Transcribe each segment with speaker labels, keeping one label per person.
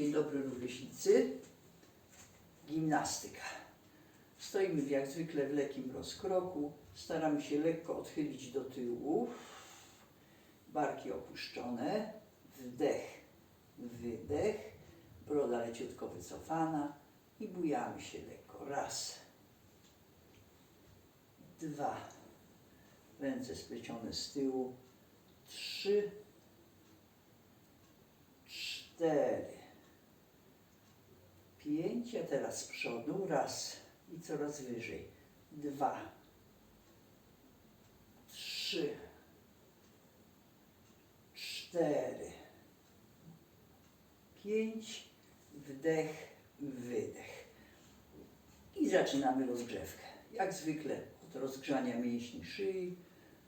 Speaker 1: Dzień dobry rówieśnicy. Gimnastyka. Stoimy jak zwykle w lekkim rozkroku. Staramy się lekko odchylić do tyłu. Barki opuszczone. Wdech, wydech. Broda leciutko wycofana. I bujamy się lekko. Raz. Dwa. Ręce splecione z tyłu. Trzy. Cztery. Pięć, a teraz z przodu. Raz. I coraz wyżej. Dwa. Trzy. Cztery. Pięć. Wdech, wydech. I zaczynamy rozgrzewkę. Jak zwykle od rozgrzania mięśni szyi,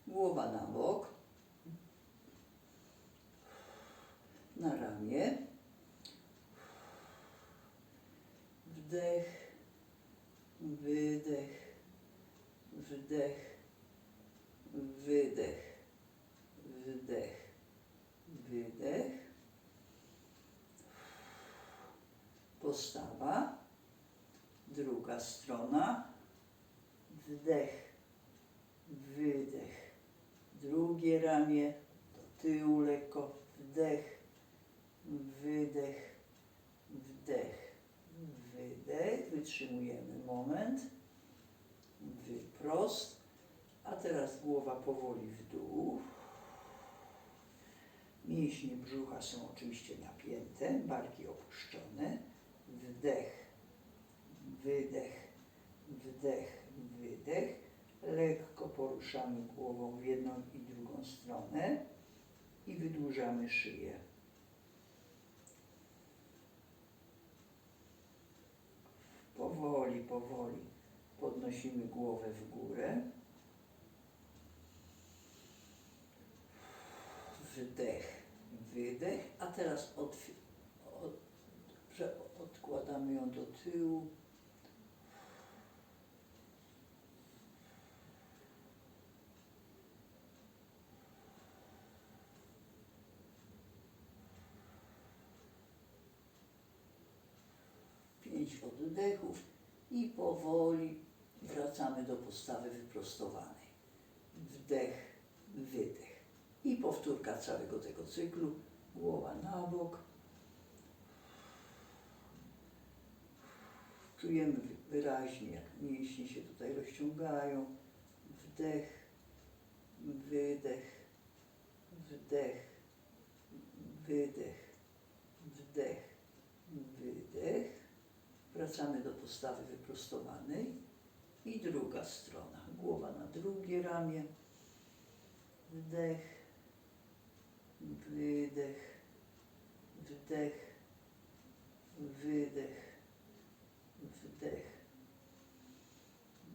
Speaker 1: głowa na bok, na ramię, wdech, wydech, wdech, wydech, wdech, wydech. Postawa, druga strona, wdech, wydech, drugie ramię, do tyłu lekko, wdech, wydech, wdech, wydech, wytrzymujemy moment, wyprost, a teraz głowa powoli w dół. Mięśnie brzucha są oczywiście napięte, barki opuszczone, wdech, wydech, wdech, wydech. Lekko poruszamy głową w jedną i drugą stronę i wydłużamy szyję. Powoli, powoli podnosimy głowę w górę. Wdech, wydech, a teraz od, prze- odkładamy ją do tyłu. Pięć oddechów i powoli wracamy do postawy wyprostowanej. Wdech, wydech. I powtórka całego tego cyklu. Głowa na bok. Czujemy wy- wyraźnie, jak mięśnie się tutaj rozciągają. Wdech, wydech, wdech, wydech, wdech. Wracamy do postawy wyprostowanej. I druga strona. Głowa na drugie ramię. Wdech, wydech, wdech, wydech, wdech,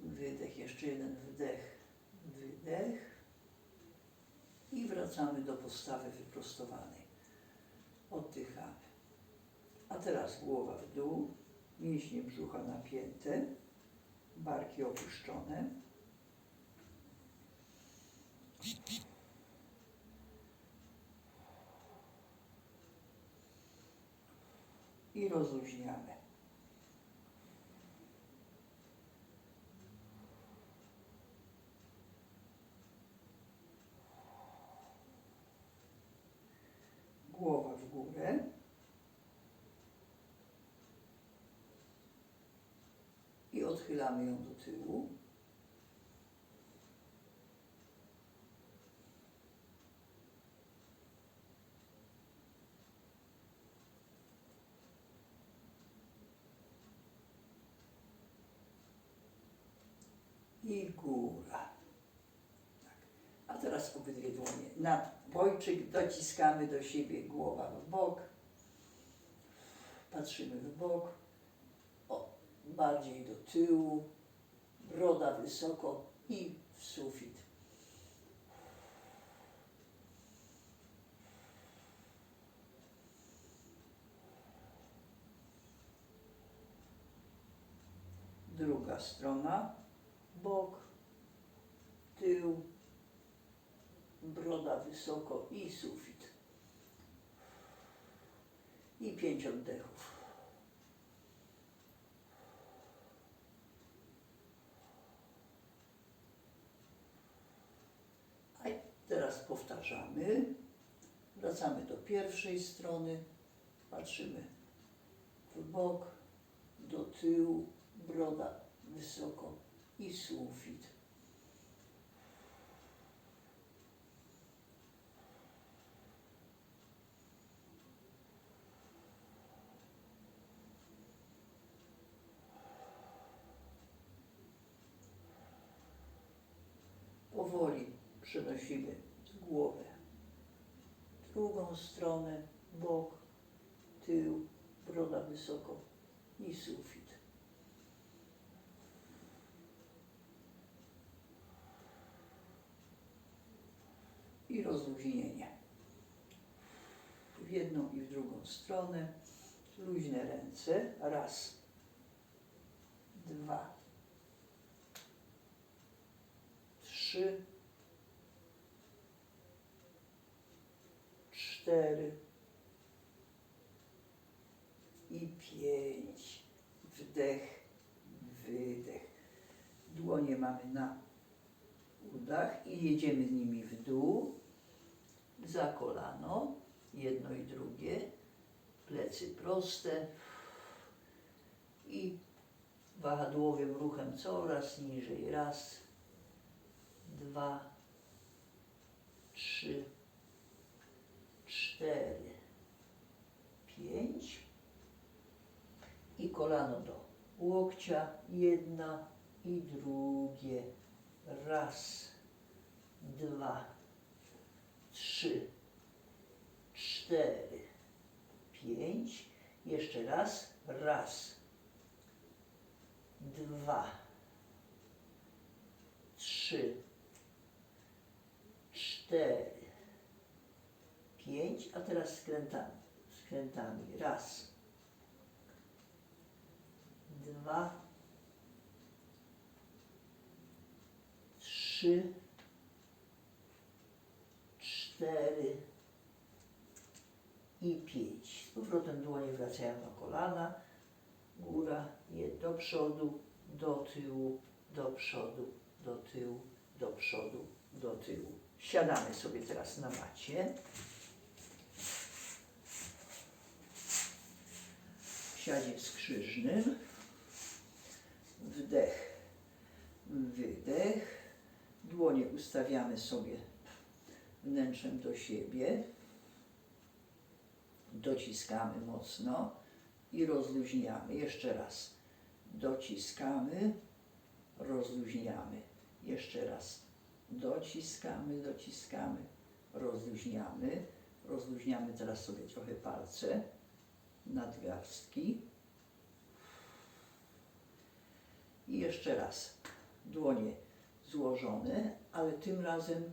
Speaker 1: wydech. Jeszcze jeden wdech, wydech. I wracamy do postawy wyprostowanej. Oddychamy. A teraz głowa w dół, mięśnie brzucha napięte, barki opuszczone. I rozluźniamy. Głowa w górę. I odchylamy ją do tyłu. i góra. Tak. A teraz obydwie dłonie na pojczyk, dociskamy do siebie, głowa w bok, patrzymy w bok, bardziej do tyłu, broda wysoko i w sufit. Druga strona, bok, tył, broda wysoko i sufit. i pięć oddechów. A teraz powtarzamy. Wracamy do pierwszej strony. Patrzymy w bok, do tyłu, broda wysoko i sufit. Powoli przenosimy głowę drugą stronę, bok, tył, broda wysoko i sufit. I rozluźnienie. W jedną i w drugą stronę. Luźne ręce. Raz, dwa, trzy, cztery i pięć. Wdech, wydech. Dłonie mamy na udach i jedziemy z nimi w dół, za kolano, jedno i drugie, plecy proste i wahadłowym ruchem coraz niżej. Raz, dwa, trzy, cztery, pięć i kolano do łokcia, jedna i drugie. Raz, dwa, trzy, cztery, pięć. Jeszcze raz. Raz, dwa, trzy, cztery, pięć. A teraz skrętami. Skrętami. Raz, dwa, trzy, cztery i pięć. Z powrotem dłonie wracają do kolana, góra, je do przodu, do tyłu, do przodu, do tyłu, do przodu, do tyłu. Siadamy sobie teraz na macie. W siadzie skrzyżnym. Wdech, wydech. Dłonie ustawiamy sobie wnętrzem do siebie. Dociskamy mocno i rozluźniamy. Jeszcze raz. Dociskamy, rozluźniamy. Jeszcze raz. Dociskamy, dociskamy, rozluźniamy. Rozluźniamy teraz sobie trochę palce, nadgarstki. I jeszcze raz. Dłonie złożone, ale tym razem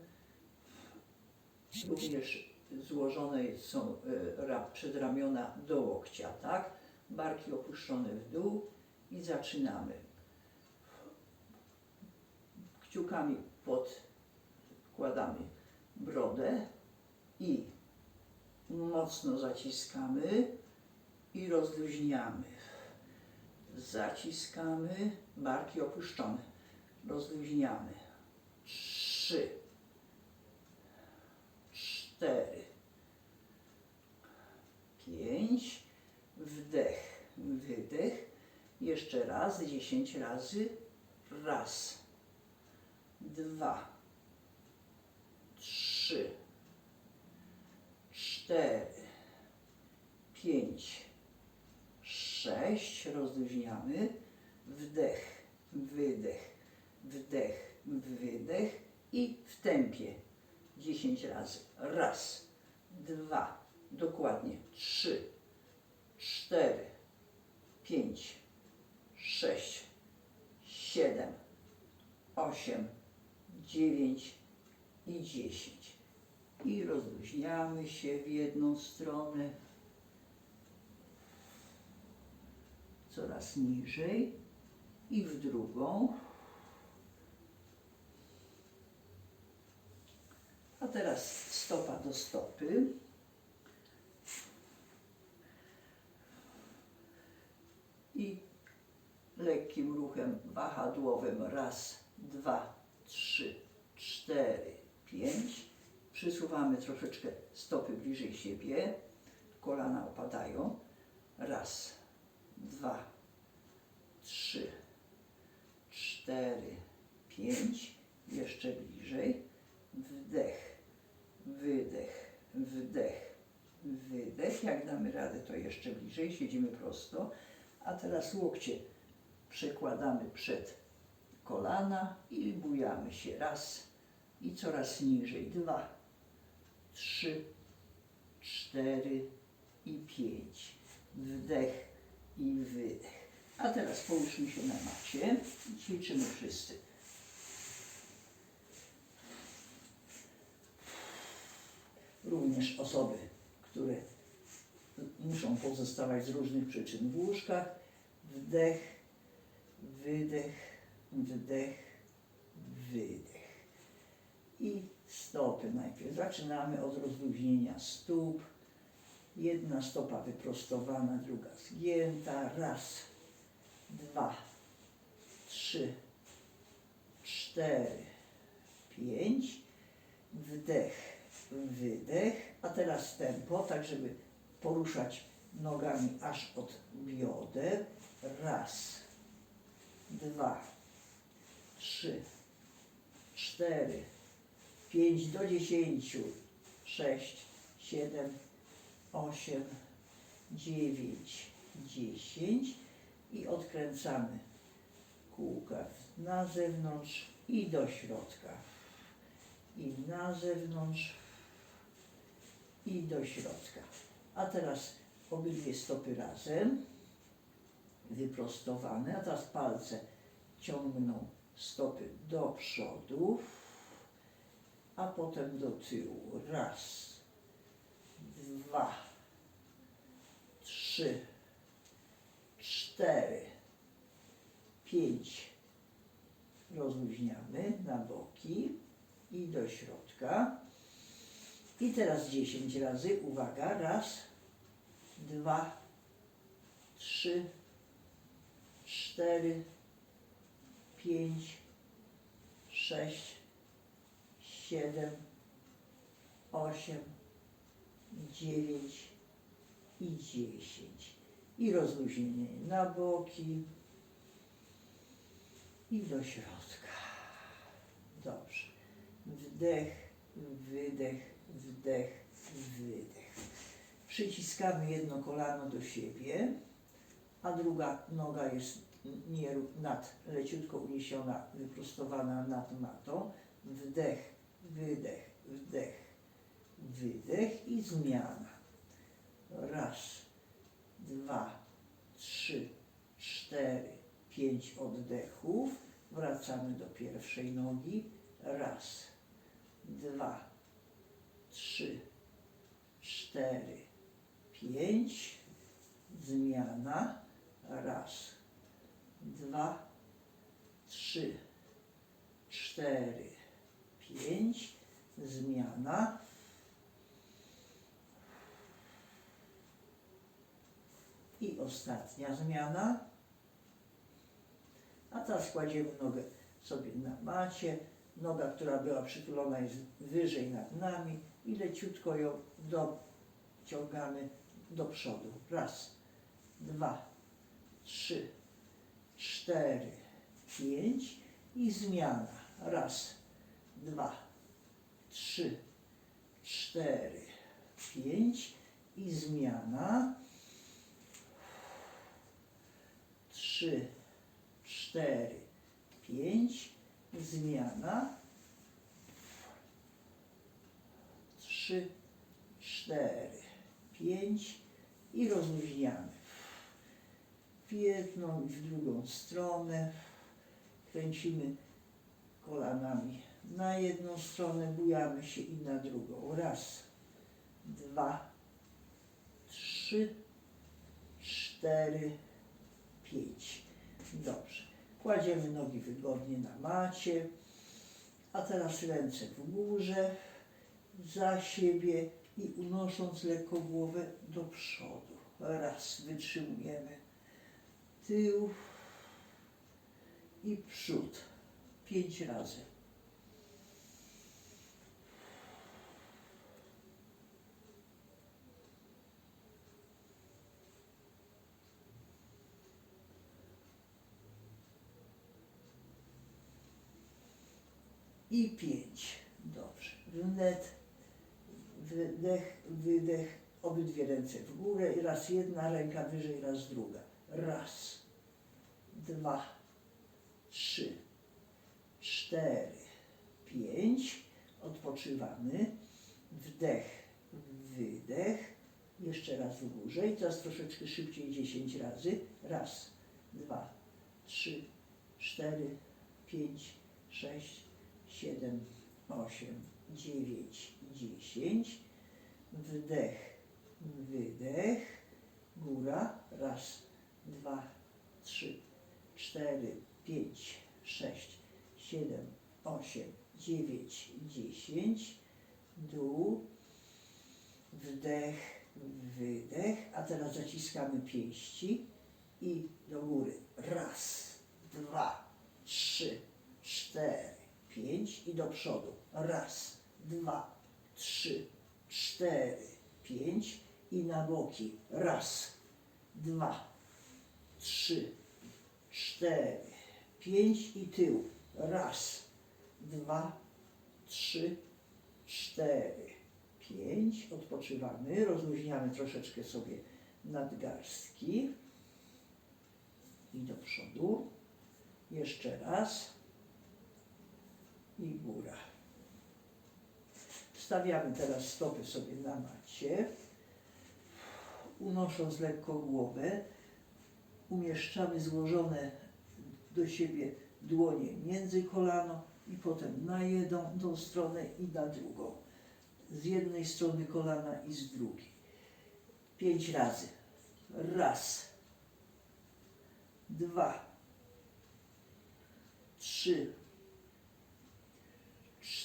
Speaker 1: również złożone są e, ra- przedramiona do łokcia, tak? Barki opuszczone w dół i zaczynamy. Kciukami podkładamy brodę i mocno zaciskamy i rozluźniamy. Zaciskamy, barki opuszczone. Rozluźniamy. Trzy, cztery, pięć, wdech, wydech. Jeszcze raz, dziesięć razy. Raz, dwa, trzy, cztery, pięć, sześć. Rozluźniamy. Wdech, wydech, wdech, wydech i w tempie 10 razy. Raz, dwa, dokładnie trzy, cztery, pięć, sześć, siedem, osiem, dziewięć i dziesięć. I rozluźniamy się w jedną stronę, coraz niżej i w drugą. A teraz stopa do stopy. I lekkim ruchem wahadłowym raz, dwa, trzy, cztery, pięć. Przysuwamy troszeczkę stopy bliżej siebie, kolana opadają. Raz, dwa, trzy, cztery, pięć. Jeszcze bliżej. Wdech, wydech, wdech, wydech. Jak damy radę, to jeszcze bliżej. Siedzimy prosto. A teraz łokcie przekładamy przed kolana i bujamy się. Raz i coraz niżej. Dwa, trzy, cztery i pięć. Wdech i wydech. A teraz połóżmy się na macie i ćwiczymy wszyscy. Również osoby, które muszą pozostawać z różnych przyczyn w łóżkach. Wdech, wydech, wdech, wydech. I stopy najpierw. Zaczynamy od rozluźnienia stóp. Jedna stopa wyprostowana, druga zgięta. Raz, dwa, trzy, cztery, pięć. Wdech, wydech. A teraz tempo, tak żeby poruszać nogami aż od bioder. Raz, dwa, trzy, cztery, pięć do dziesięciu, sześć, siedem, osiem, dziewięć, dziesięć i odkręcamy kółka na zewnątrz i do środka. I na zewnątrz i do środka. A teraz obydwie stopy razem, wyprostowane, a teraz palce ciągną stopy do przodu, a potem do tyłu. Raz, dwa, trzy, cztery, pięć. Rozluźniamy na boki i do środka. I teraz 10 razy. Uwaga. Raz, dwa, trzy, cztery, pięć, sześć, siedem, osiem, dziewięć i dziesięć. I rozluźnienie na boki i do środka. Dobrze. Wdech, wydech, wdech, wydech. Przyciskamy jedno kolano do siebie, a druga noga jest nie nad, leciutko uniesiona, wyprostowana nad matą. Wdech, wydech, wdech, wydech i zmiana. Raz, dwa, trzy, cztery, pięć oddechów. Wracamy do pierwszej nogi. Raz, dwa, trzy, cztery, pięć. Zmiana. Raz, dwa, trzy, cztery, pięć. Zmiana. I ostatnia zmiana. A teraz kładziemy nogę sobie na macie. Noga, która była przytulona jest wyżej nad nami i leciutko ją dociągamy do przodu. Raz, dwa, trzy, cztery, pięć i zmiana. Raz, dwa, trzy, cztery, pięć i zmiana. Trzy, cztery, pięć, zmiana. Trzy, cztery, pięć i rozluźniamy. W jedną i w drugą stronę. Kręcimy kolanami na jedną stronę, bujamy się i na drugą. Raz, dwa, trzy, cztery, Dobrze. Kładziemy nogi wygodnie na macie. A teraz ręce w górze, za siebie i unosząc lekko głowę do przodu. Raz, wytrzymujemy. Tył i przód. Pięć razy. I pięć. Dobrze. Wnet, wydech, wydech. Obydwie ręce w górę i raz jedna ręka wyżej, raz druga. Raz, dwa, trzy, cztery, pięć. Odpoczywamy. Wdech, wydech. Jeszcze raz w górze i teraz troszeczkę szybciej dziesięć razy. Raz, dwa, trzy, cztery, pięć, sześć, siedem, osiem, dziewięć, dziesięć. Wdech, wydech. Góra. Raz, dwa, trzy, cztery, pięć, sześć, siedem, osiem, dziewięć, dziesięć. Dół. Wdech, wydech. A teraz zaciskamy pięści i do góry. Raz, dwa, trzy, cztery, pięć i do przodu. Raz, dwa, trzy, cztery, pięć i na boki. Raz, dwa, trzy, cztery, pięć i tył. Raz, dwa, trzy, cztery, pięć. Odpoczywamy, rozluźniamy troszeczkę sobie nadgarstki i do przodu. Jeszcze raz i góra. Stawiamy teraz stopy sobie na macie, unosząc lekko głowę. Umieszczamy złożone do siebie dłonie między kolano i potem na jedną tą stronę i na drugą. Z jednej strony kolana i z drugiej. Pięć razy. Raz. Dwa. Trzy.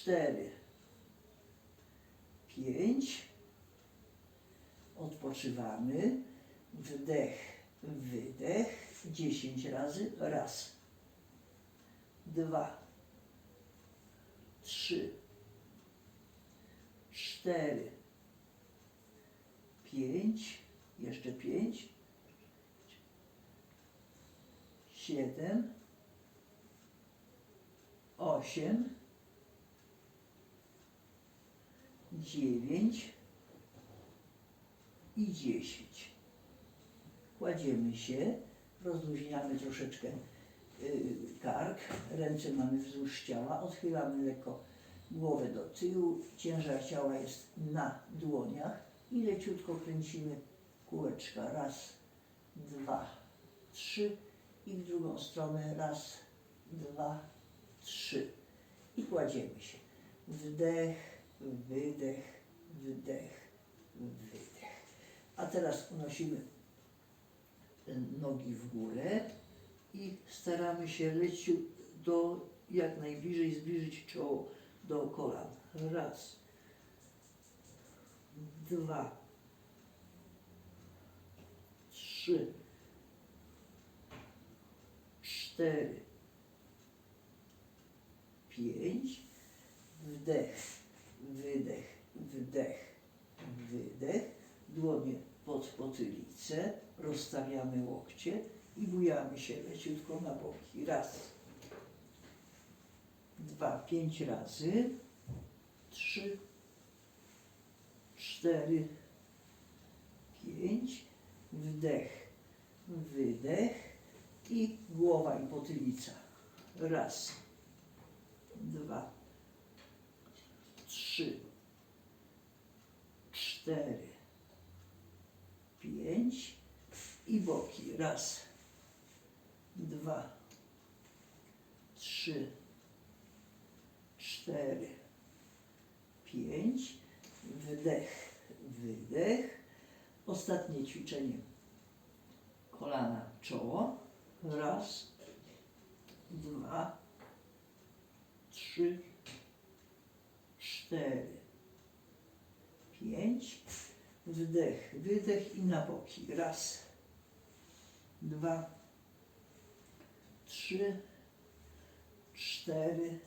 Speaker 1: Cztery. Pięć. Odpoczywamy. Wdech, wydech. Dziesięć razy. Raz. Dwa. Trzy. Cztery. Pięć. Jeszcze pięć. Siedem. Osiem. Dziewięć i dziesięć. Kładziemy się, rozluźniamy troszeczkę y, kark, ręce mamy wzdłuż ciała, odchylamy lekko głowę do tyłu, ciężar ciała jest na dłoniach i leciutko kręcimy kółeczka. Raz, dwa, trzy i w drugą stronę raz, dwa, trzy i kładziemy się. Wdech, wydech, wdech, wydech. A teraz unosimy nogi w górę i staramy się leciu do jak najbliżej zbliżyć czoło do kolan. Raz, dwa, trzy, cztery, pięć, wdech, wydech, wdech, wydech, dłonie pod potylicę, rozstawiamy łokcie i bujamy się leciutko na boki. Raz, dwa, pięć razy, trzy, cztery, pięć, wdech, wydech i głowa i potylica. Raz, dwa, trzy, cztery, pięć i boki. Raz, dwa, trzy, cztery, pięć. Wdech, wydech. Ostatnie ćwiczenie. Kolana, czoło. Raz, dwa, trzy, cztery, pięć. Wdech, wydech i na boki. Raz, dwa, trzy, cztery,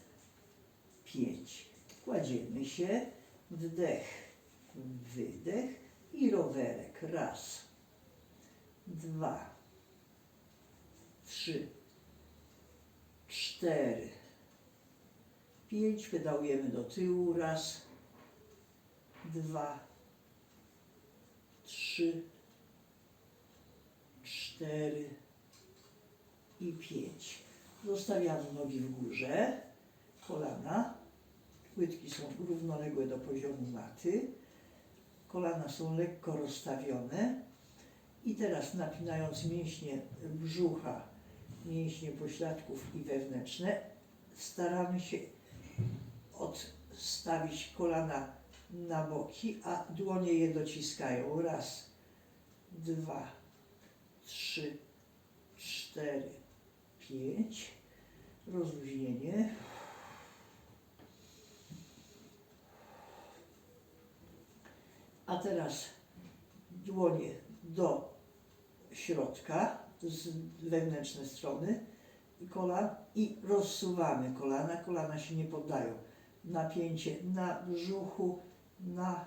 Speaker 1: pięć. Kładziemy się, wdech, wydech i rowerek. Raz, dwa, trzy, cztery, pięć. Pedałujemy do tyłu. Raz, dwa, trzy, cztery i pięć. Zostawiamy nogi w górze, kolana. Łydki są równoległe do poziomu maty. Kolana są lekko rozstawione. I teraz napinając mięśnie brzucha, mięśnie pośladków i wewnętrzne, staramy się odstawić kolana na boki, a dłonie je dociskają. Raz, dwa, trzy, cztery, pięć. Rozluźnienie. A teraz dłonie do środka, z wewnętrzne strony kolan i rozsuwamy kolana. Kolana się nie poddają. Napięcie na brzuchu, na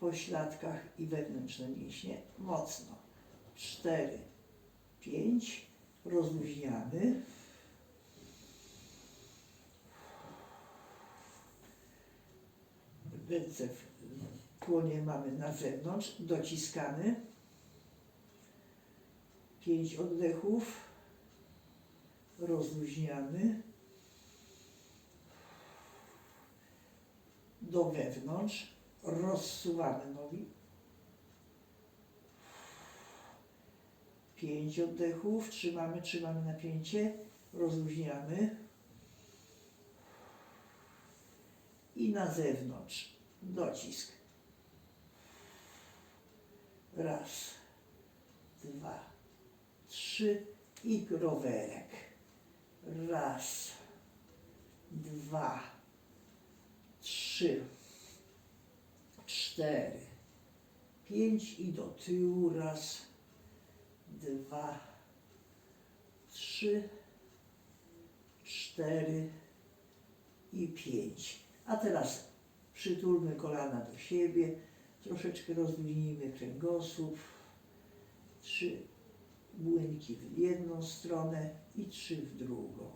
Speaker 1: pośladkach i wewnętrzne mięśnie. Mocno. Cztery, pięć. Rozluźniamy. Ręce w dłonie mamy na zewnątrz. Dociskamy. Pięć oddechów. Rozluźniamy. Do wewnątrz. Rozsuwamy nogi. Pięć oddechów. Trzymamy, trzymamy napięcie. Rozluźniamy. I na zewnątrz. Docisk. Raz, dwa, trzy i rowerek. Raz, dwa, trzy, cztery, pięć i do tyłu. Raz, dwa, trzy, cztery i pięć. A teraz przytulmy kolana do siebie, troszeczkę rozluźnijmy kręgosłup. Trzy błynki w jedną stronę i trzy w drugą.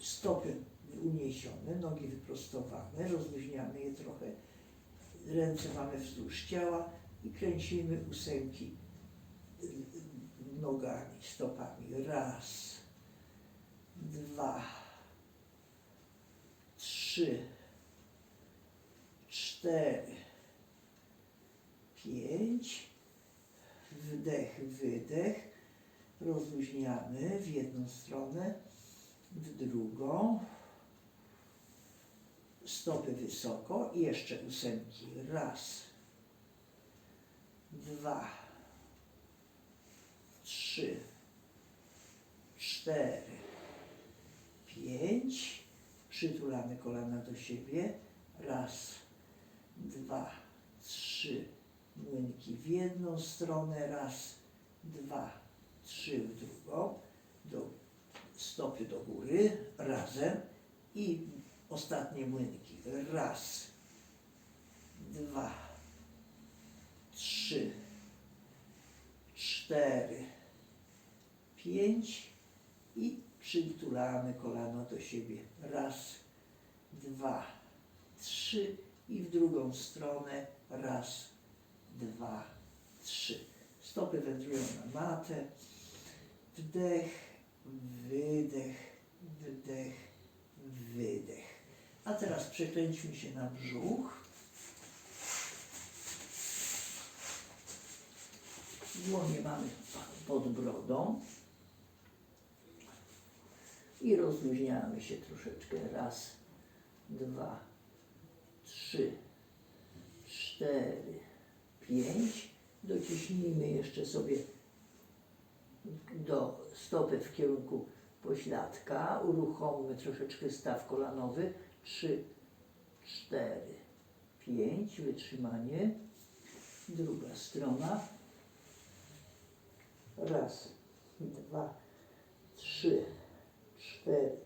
Speaker 1: Stopy uniesione, nogi wyprostowane, rozluźniamy je trochę. Ręce mamy wzdłuż ciała i kręcimy ósemki nogami, stopami. Raz, dwa, trzy, cztery, pięć. Wdech, wydech. Rozluźniamy w jedną stronę, w drugą. Stopy wysoko i jeszcze ósemki. Raz, dwa, trzy, cztery, pięć. Przytulamy kolana do siebie. Raz, dwa, trzy. Młynki w jedną stronę. Raz, dwa, trzy w drugą. Do, stopy do góry razem. I ostatnie młynki. Raz, dwa, trzy, cztery, pięć i przytulamy kolano do siebie. Raz, dwa, trzy i w drugą stronę. Raz, dwa, trzy. Stopy wędrują na matę. Wdech, wydech, wdech, wydech. A teraz przekręćmy się na brzuch. Dłonie mamy pod brodą. I rozluźniamy się troszeczkę. Raz, dwa, trzy, cztery, pięć. Dociśnijmy jeszcze sobie do stopy w kierunku pośladka. Uruchommy troszeczkę staw kolanowy. Trzy, cztery, pięć. Wytrzymanie. Druga strona. Raz, dwa, trzy, cztery,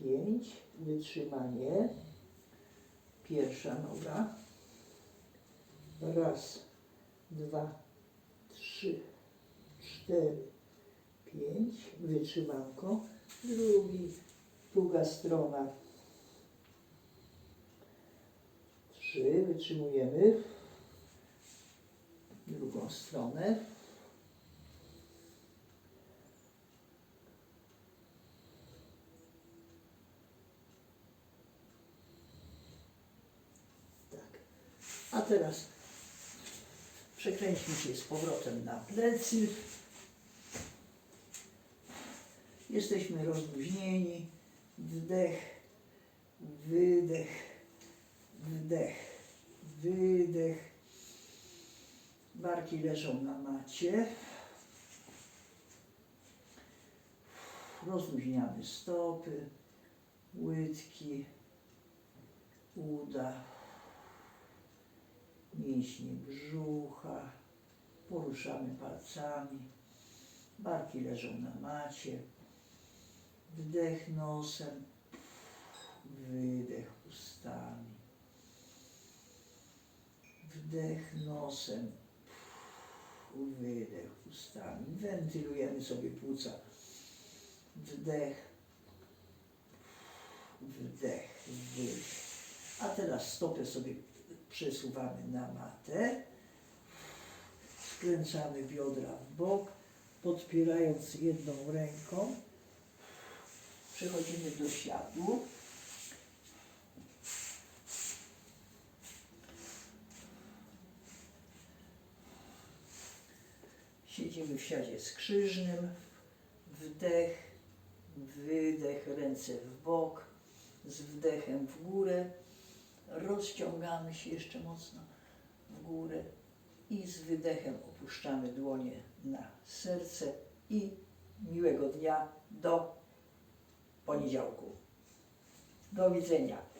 Speaker 1: pięć. Wytrzymanie. Pierwsza noga. Raz, dwa, trzy, cztery, pięć. Wytrzymanko. Drugi, druga strona. Trzy, wytrzymujemy. Drugą stronę. Tak. A teraz przekręćmy się z powrotem na plecy. Jesteśmy rozluźnieni. Wdech, wydech, wdech, wydech. Barki leżą na macie. Rozluźniamy stopy, łydki, uda, mięśnie brzucha. Poruszamy palcami. Barki leżą na macie. Wdech nosem, wydech ustami. Wdech nosem, wydech ustami. Wentylujemy sobie płuca. Wdech, wdech, wydech. A teraz stopę sobie przesuwamy na matę. Skręcamy biodra w bok, podpierając jedną ręką. Przechodzimy do siadu. Siedzimy w siadzie skrzyżnym. Wdech, wydech, ręce w bok, z wdechem w górę. Rozciągamy się jeszcze mocno w górę i z wydechem opuszczamy dłonie na serce i miłego dnia do poniedziałku. Do widzenia.